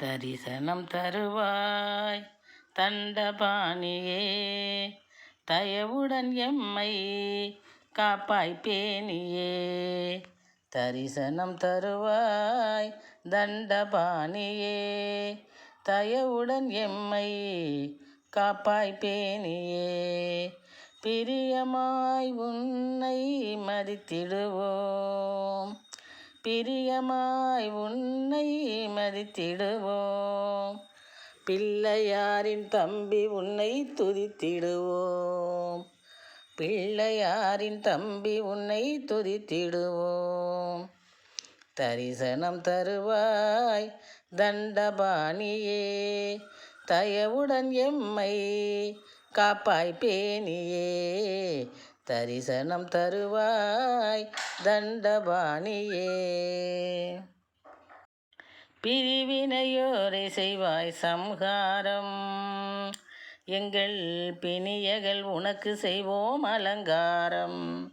தரிசனம் தருவாய் தண்டபாணியே. தயவுடன் எம்மை காப்பாய் பேணியே தரிசனம் தருவாய் தண்டபாணியே. தயவுடன் எம்மை காப்பாய் பேணியே பிரியமாய் உன்னை மதித்திடுவோம். பிரியமாய் உன்னை மதித்திடுவோம். பிள்ளையாரின் தம்பி உன்னை துதித்திடுவோம். பிள்ளையாரின் தம்பி உன்னை துதித்திடுவோம். தரிசனம் தருவாய் தண்டபாணியே தயவுடன் எம்மை காப்பாய் பேணியே. தரிசனம் தருவாய் தண்டபாணியே. பிரிவினையோரை செய்வாய் சம்ஹாரம். எங்கள் பிணியகள் உனக்கு செய்வோம் அலங்காரம்.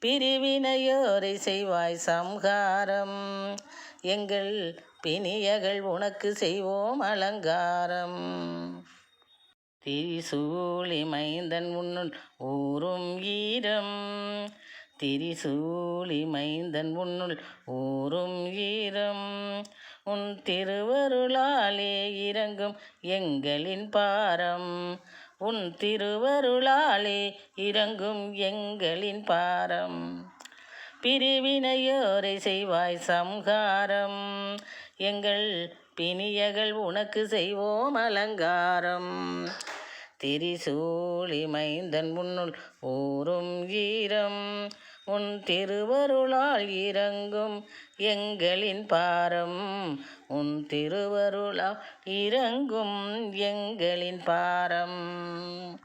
பிரிவினையோரை செய்வாய் சம்ஹாரம். எங்கள் பிணியகள் உனக்கு செய்வோம் அலங்காரம். திரிசூலி மைந்தன் உன்னுள் ஊரும் ஈரம். திரிசூலி மைந்தன் உன்னுள் ஊரும் ஈரம். உன் திருவருளாலே இறங்கும் எங்களின் பாரம். உன் திருவருளாலே இறங்கும் எங்களின் பாரம். பிரிவினையோரை செய்வாய் சம்ஹாரம். எங்கள் பிணியகள் உனக்கு செய்வோம் அலங்காரம். திரிசூலி மைந்தன் முன்னுள் ஊறும் ஈரம். உன் திருவருளால் இறங்கும் எங்களின் பாரம். உன் திருவருளால் இறங்கும் எங்களின் பாரம்.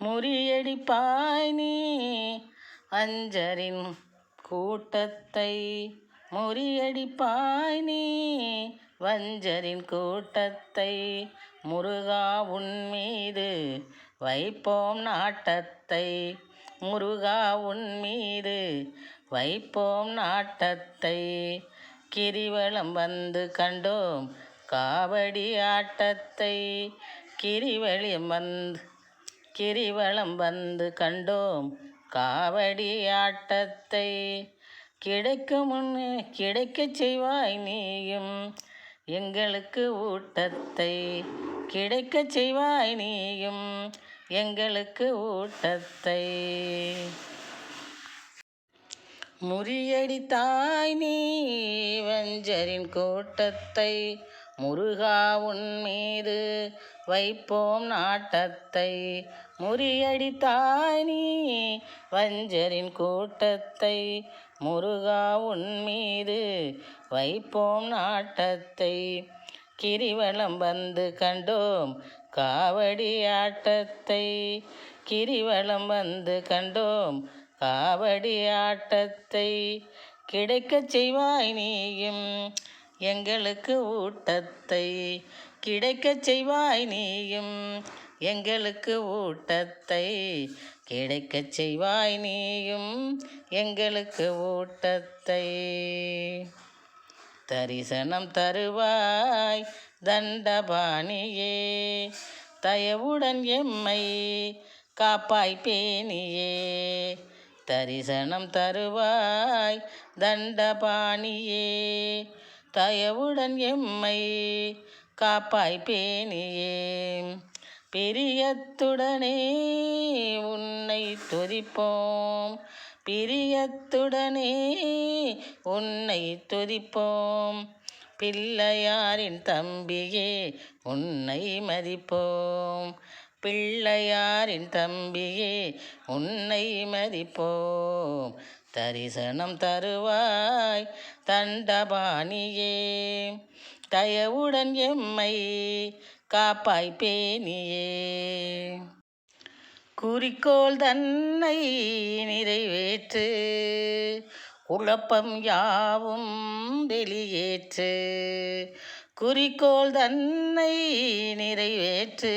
முறியடிப்பாய் நீ அஞ்சரின் கூட்டத்தை முறியடிப்பாய் நீ. வஞ்சரின் கூட்டத்தை முருகா உன் மீது வைப்போம் நாட்டத்தை. முருகா உன் மீது வைப்போம் நாட்டத்தை. கிரிவலம் வந்து கண்டோம் காவடி ஆட்டத்தை. கிரிவலம் வந்து கிரிவலம் வந்து கண்டோம் காவடி ஆட்டத்தை கிடைக்கும் முன்னு கிடைக்கச் செய்வாய் நீயும். எங்களுக்கு ஊட்டத்தை கிடைக்கச் செய்வாய் நீயும். எங்களுக்கு ஊட்டத்தை. முறியடித்தாய் நீ வஞ்சரின் கோட்டத்தை முருகா உன் மீது வைப்போம் நாட்டத்தை. முறியடித்தாய் நீ வஞ்சரின் கூட்டத்தை. முருகா உன் மீது வைப்போம் நாட்டத்தை. கிரிவலம் வந்து கண்டோம் காவடி ஆட்டத்தை. கிரிவலம் வந்து கண்டோம் காவடி ஆட்டத்தை. கிடைக்கச் செய்வாய் நீயும் எங்களுக்கு ஊட்டத்தை. கிடைக்கச் செய்வாய் நீயும். எங்களுக்கு ஊட்டத்தை கிடைக்கச் செய்வாய் நீயும். எங்களுக்கு ஊட்டத்தை தரிசனம் தருவாய் தண்டபாணியே. தயவுடன் எம்மை காப்பாய் பேணியே. தரிசனம் தருவாய் தண்டபாணியே. தயவுடன் எம்மை காப்பாய் பேணியே பிரியத்துடனே உன்னை துதிப்போம். பிரியத்துடனே உன்னை துதிப்போம். பிள்ளையாரின் தம்பியே உன்னை மதிப்போம். பிள்ளையாரின் தம்பியே உன்னை மதிப்போம். தரிசனம் தருவாய் தண்டபாணியே. தயவுடன் எம்மை காப்பாய் பேணியே. குறிக்கோள் தன்னை நிறைவேற்று குழப்பம் யாவும் வெளியேற்று. குறிக்கோள் தன்னை நிறைவேற்று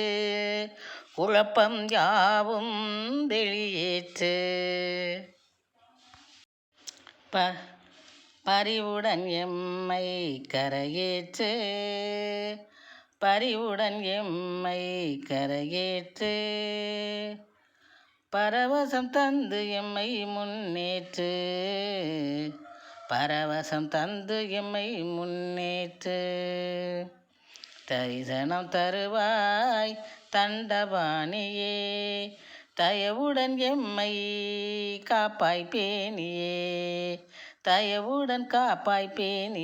குழப்பம் யாவும் வெளியேற்று. ப பறிவுடன் எம்மை கரையேற்று பறிவுடன் எம்மை கரையேற்று பரவசம் தந்து எம்மை முன்னேற்று பரவசம் தந்து எம்மை முன்னேற்று. தரிசனம் தருவாய் தண்டபாணியே தயவுடன் எம்மை காப்பாய் பேணியே தயவுடன் காப்பாய்ப்பேனே.